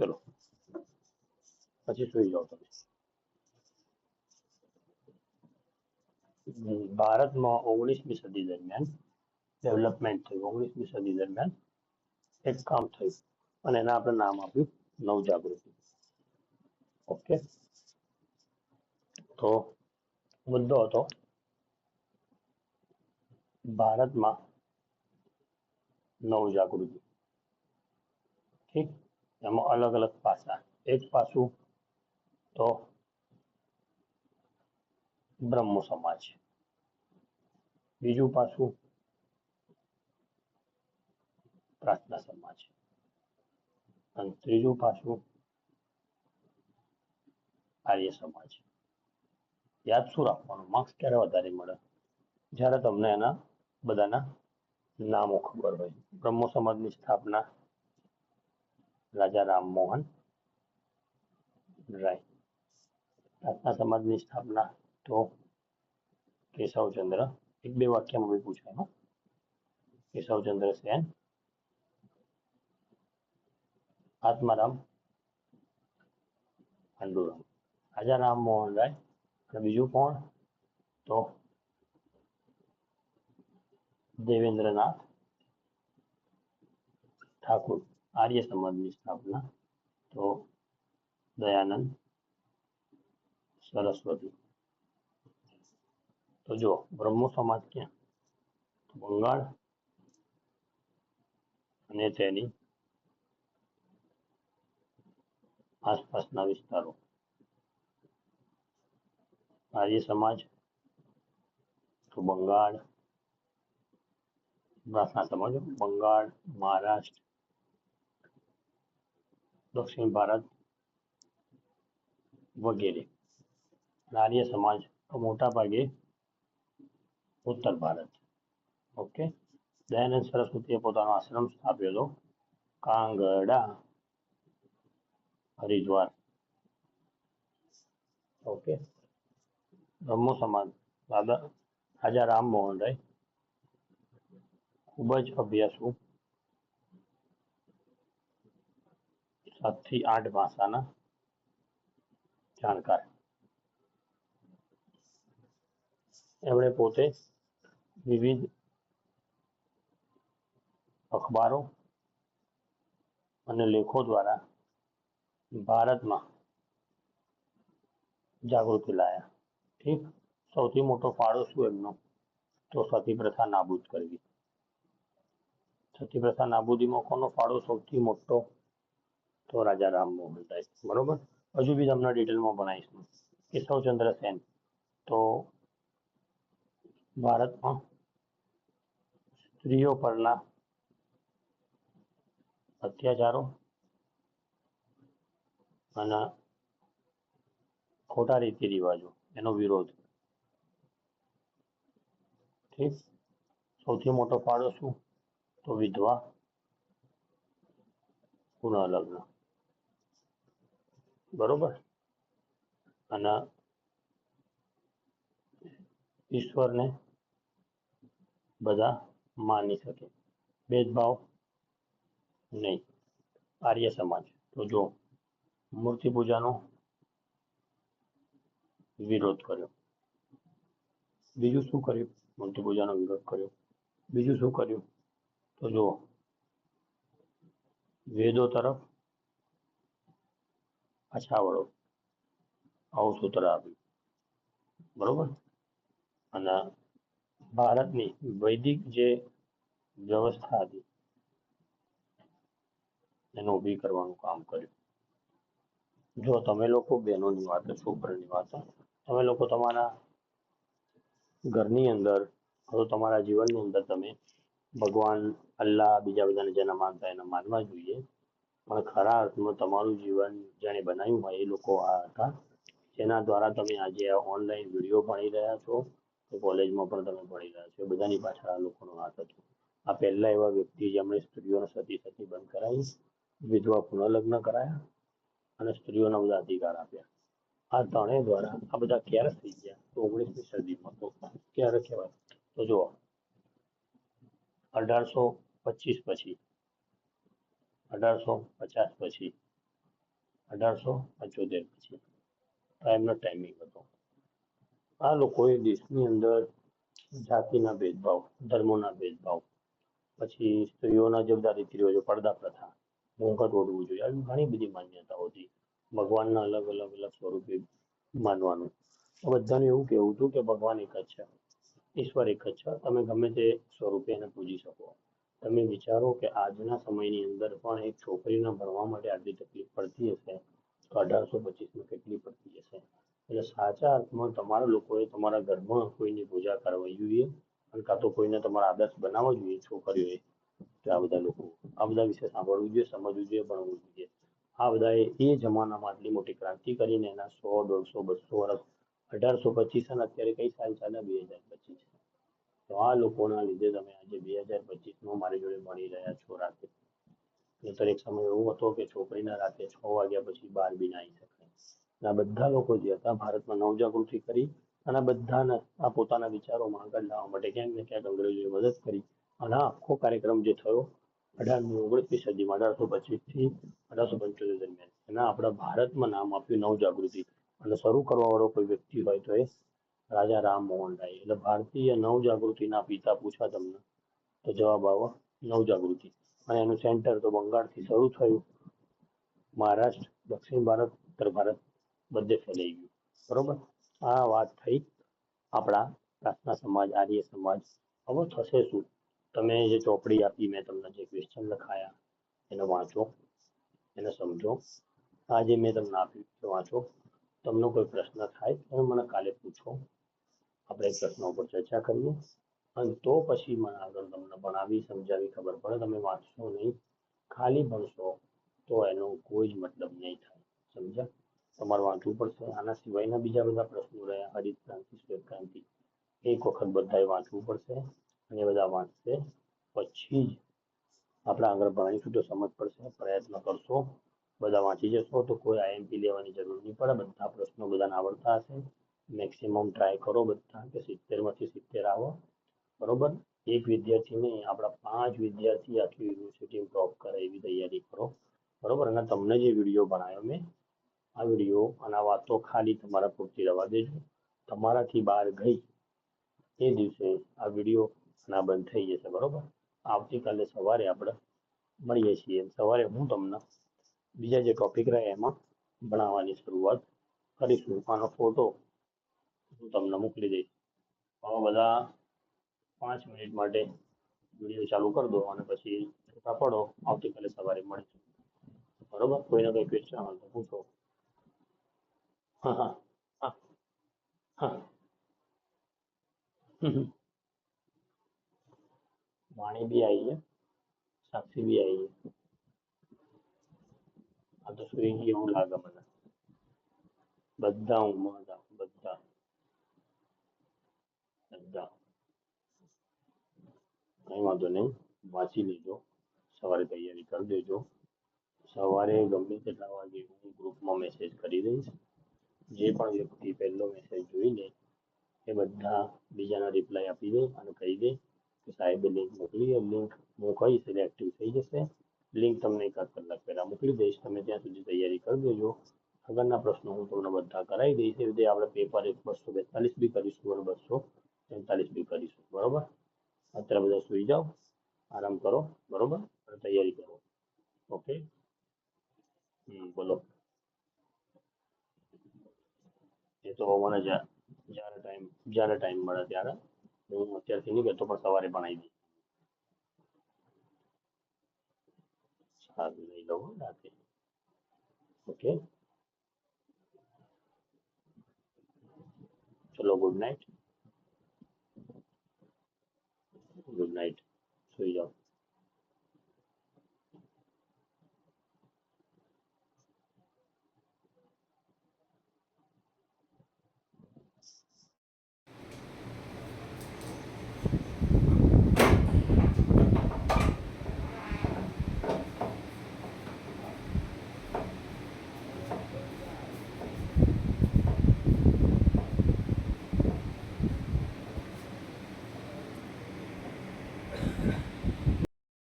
ચલો. પછી સુઈ જાઓ તમે. ભારતમાં ઓગણીસમી સદી દરમિયાન ડેવલપમેન્ટ થયું. ઓગણીસમી સદી દરમિયાન એક કામ થયું અને એના આપણે નામ આપ્યું નવજાગૃતિ. ઓકે? તો મુદ્દો હતો ભારતમાં નવજાગૃતિ. ઠીક? એમાં અલગ અલગ પાસા. એક પાસું તો બ્રહ્મ સમાજ. બીજું પાસું પ્રાર્થના સમાજ. અને ત્રીજું પાસું આર્ય સમાજ. યાદ શું રાખવાનું? માર્ક્સ ક્યારે વધારે મળે? જ્યારે તમને એના બધાના નામો ખબર હોય. બ્રહ્મ સમાજની સ્થાપના રાજા રામમોહન રાય પ્રાર્થના સમાજની સ્થાપના તો કેશવચંદ્ર એક બે વાક્યમાં બી પૂછાય હો કેશવચંદ્ર સેન આત્મારામ પાંડુરંગ રાજા રામમોહન રાય અને બીજું કોણ તો દેવેન્દ્રનાથ ઠાકુર આર્ય સમાજની સ્થાપના તો દયાનંદ સરસ્વતી તો જો બ્રહ્મો સમાજ ક્યાં તો બંગાળ અને તેની આસપાસના વિસ્તારો આર્ય સમાજ તો બંગાળ પ્રાર્થના સમાજ બંગાળ મહારાષ્ટ્ર દક્ષિણ ભારત વગેરે. આર્ય સમાજ મોટા ભાગે ઉત્તર ભારત. ઓકે દયાનંદ સરસ્વતીએ પોતાનો આશ્રમ સ્થાપ્યો હતો કાંગડા હરિદ્વાર. ઓકે બ્રહ્મો સમાજ. દાદા રાજા રામમોહન રાય. ખૂબ જ અભ્યાસુ સાતથી આઠ ભાષાના જાણકાર. એમણે પોતે વિવિધ અખબારો અને લેખો દ્વારા ભારતમાં જાગૃતિ લાયા. ઠીક સૌથી મોટો ફાળો શું એમનો? તો સતી પ્રથા નાબૂદ કરવી. સતી પ્રથા નાબૂદીમાં કોનો ફાળો સૌથી મોટો તો રાજા રામ મોહનદાસ બરોબર? હજુ બી તમને ડિટેલમાં ભણાવીશું. કેશવચંદ્ર સેન. તો ભારતમાં સ્ત્રીઓ પરના અત્યાચારો અને ખોટા રીતિ રિવાજો, એનો વિરોધ. ઠીક? સૌથી મોટો ફાળો શું તો વિધવા પુનઃ લગ્ન બરોબર? અને ઈશ્વરને બધા માની શકે. ભેદભાવ નહીં. આર્ય સમાજ. તો જો મૂર્તિ પૂજાનો વિરોધ કર્યો. બીજું શું કર્યું? મૂર્તિ પૂજાનો વિરોધ કર્યો. બીજું શું કર્યું? તો જો વેદો તરફ પાછા વળો આવું સૂત્ર આપ્યું. બરોબર? અને ભારતની વૈદિક જે વ્યવસ્થા હતી, એને ઊભી કરવાનું કામ કર્યું. જો તમે લોકો બહેનોની વાત, છોકરાની વાત, તમે લોકો તમારા ઘરની અંદર અથવા તમારા જીવનની અંદર તમે ભગવાન, અલ્લાહ બીજા બધાને જેના માનતા એના માનવા જોઈએ. પણ ખરા અર્થમાં તમારું જીવન જેણે બનાવ્યું હોય એ લોકો આ હતા. જેના દ્વારા તમે આજે આ ઓનલાઈન વીડિયો ભણી રહ્યા છો, તો કોલેજમાં પણ તમે ભણી રહ્યા છો. એ બધાની પાછળ આ લોકોનો હાથ હતો. આ પહેલા એવા વ્યક્તિ જેમણે સ્ત્રીઓને સતી સતી બંધ કરાવી, વિધવા પુનઃલગ્ન કરાયા અને સ્ત્રીઓના બધા અધિકાર આપ્યા. આ ત્રણેય દ્વારા આ બધા ક્યારે થઈ ગયા? તો ઓગણીસમી સદીમાં. તો ક્યારે કહેવાય? તો જુઓ, અઢારસો પચીસ પછી અઢારસો પચાસ પછી, અઢારસો પંચોતેર પછી. આ ટાઈમિંગ હતો. આ લોકોએ દેશની અંદર જાતિના ભેદભાવ, ધર્મોના ભેદભાવ, પછી સ્ત્રીઓના જે બધા રીતિ રિવાજો પડદા પ્રથા ઘૂંઘટ ઓઢવું જોઈએ, આવી ઘણી બધી માન્યતાઓ હતી. ભગવાનના અલગ અલગ અલગ સ્વરૂપે માનવાનું. બધાને એવું કહેવું હતું કે ભગવાન એક જ છે, ઈશ્વર એક જ છે. તમે ગમે તે સ્વરૂપે એને પૂજી શકો. તમે વિચારો કે આજના સમયની અંદર પણ એક છોકરીના ભણવા માટે આટલી તકલીફ પડતી હશે? તો અઢારસો પચીસમાં કેટલી પડતી હશે? એટલે સાચા અર્થમાં તમારા લોકોએ તમારા ઘરમાં કોઈની પૂજા કરવી જોઈએ અને કાં તો કોઈને તમારા આદર્શ બનાવવા જોઈએ છોકરીઓએ. કે આ બધા લોકો, આ બધા વિશે સાંભળવું જોઈએ, સમજવું જોઈએ, ભણવું જોઈએ. આ બધાએ એ જમાનામાં આટલી મોટી ક્રાંતિ કરીને એના સો, દોઢસો, બસો વર્ષ અઢારસો પચીસ અને અત્યારે કઈ સાલ ચાલે? બે હજાર પચીસ. તો આ લોકોના લીધે તમે આજે બે હજાર પચીસમાં મારી જોડે મળી રહ્યા છો રાતે. નહીતર એક સમય એવો હતો કે છોકરીના રાતે છ વાગ્યા પછી બહાર બી આવી શકાય. આ બધા લોકો જે હતા ભારતમાં નવજાગૃતિ કરી અને બધાને આ પોતાના વિચારોમાં આગળ લાવવા માટે ક્યાંક ને ક્યાંક અંગ્રેજોએ મદદ કરી. અને આ આખો કાર્યક્રમ જે થયો, અઢારમી ઓગણીસમી સદીમાં અઢારસો પચીસથી અઢારસો પંચોતેર દરમિયાન. એના આપણા ભારતમાં નામ આપ્યું નવજાગૃતિ. અને શરૂ કરવા વાળો કોઈ વ્યક્તિ હોય તો એ રાજા રામ મોહન રાય. એટલે ભારતીય નવજાગૃતિના પિતા પૂછવા તમને? તો જવાબ આવે, નવજાગૃતિ. અને એનું સેન્ટર તો બંગાળથી શરૂ થયું. મહારાષ્ટ્ર, દક્ષિણ ભારત, ઉત્તર ભારત, બધે ફેલાઈ ગયું. બરોબર? આ વાત થઈ. આપણા પ્રાર્થના સમાજ, આર્ય સમાજ. હવે થશે શું? તમે જે ચોપડી આપી, મેં તમને જે ક્વેશ્ચન લખાયા, એને વાંચો, એને સમજો. આ જે મેં તમને આપ્યું વાંચો. તમને કોઈ પ્રશ્ન થાય તો મને કાલે પૂછો. આપણે પ્રશ્નો ઉપર ચર્ચા કરીએ. અને તો પછી મને આગળ તમને ભણાવી સમજાવી ખબર પડે. તમે વાંચશો નહીં, ખાલી ભણશો, તો એનો કોઈ જ મતલબ નહીં થાય. સમજ્યા? તમારે વાંચવું પડશે. આના સિવાયના બીજા બધા પ્રશ્નો રહ્યા. હરિત ક્રાંતિ, શ્વેત ક્રાંતિ. એક વખત બધાએ વાંચવું પડશે અને બધા વાંચશે પછી જ. આપણે આગળ ભણીશું તો સમજ પડશે. પ્રયત્ન કરશો. બધા વાંચી જશો તો કોઈ આઈએમપી લેવાની જરૂર નહીં પડે. બધા પ્રશ્નો બધાને આવડતા હશે. મેક્સિમમ ટ્રાય કરો બધા કે સિત્તેરમાંથી સિત્તેર આવો. બરોબર? એક વિદ્યાર્થીને આપણા પાંચ વિદ્યાર્થી આખી યુનિવર્સિટી ટોપ કરે એવી તૈયારી કરો. બરોબર? અને તમને જે વીડિયો બનાવ્યો મેં, આ વીડિયો અને આ વાતો ખાલી તમારા પૂરતી રહેવા દેજો. તમારાથી બહાર ગઈ એ દિવસે આ વીડિયો ના બંધ થઈ જશે. બરોબર? આવતીકાલે સવારે આપણે મળીએ છીએ. સવારે હું તમને બીજા જે ટોપિક રહ્યા એમાં ભણાવવાની શરૂઆત કરીશું. આનો ફોટો હું તમને મોકલી દઈશ હવે બધા પાંચ મિનિટ માટે વીડિયો ચાલુ કરી દો અને પછી છૂટા પડો આવતીકાલે સવારે મળીશું। બરોબર? કોઈને કોઈ ક્વેશ્ચન હોય તો પૂછો। હા હા હા હા. હમ હમ. વાણી બી આવી છે, સાક્ષી બી આવી છે. આ તો સુઈ ગઈ એવું લાગે મને. બધા ઊંઘમાં હતા બધા. બધા કઈ વાંધો નહીં, વાંચી લેજો. સવારે તૈયારી કરી દેજો. સવારે ગમે તેટલા વાગે હું ગ્રુપમાં મેસેજ કરી દઈશ. જે પણ વ્યક્તિ પહેલો મેસેજ જોઈ એ બધા બીજાના રિપ્લાય આપી દે અને કહી દે કે સાહેબે લિંક મોકલી લિંક હું કહીશ એટલે એક્ટિવ થઈ જશે. લિંક તમને એકાદ કલાક પહેલા મોકલી દઈશ. તમે ત્યાં સુધી તૈયારી કરી દેજો. આગળના પ્રશ્નો હું તમને બધા કરાવી દઈશ. એ રીતે આપણે પેપર એક બસો બેતાલીસ બી કરીશું અને બસો તેતાલીસ બી કરીશું બરોબર અત્યારે બધા સુઈ જાઓ આરામ કરો બરોબર અને તૈયારી કરો ઓકે હમ બોલો એ તો મને જ્યાં જ્યારે ટાઈમ જ્યારે ટાઈમ મળે ત્યારે હું અત્યારથી નહીં કહેતો પણ સવારે ભણાવી દઈશ સારું લઈ લઉં હો રાતે ઓકે ચલો ગુડ નાઇટ ગુડ નાઇટ સુઈ જાઓ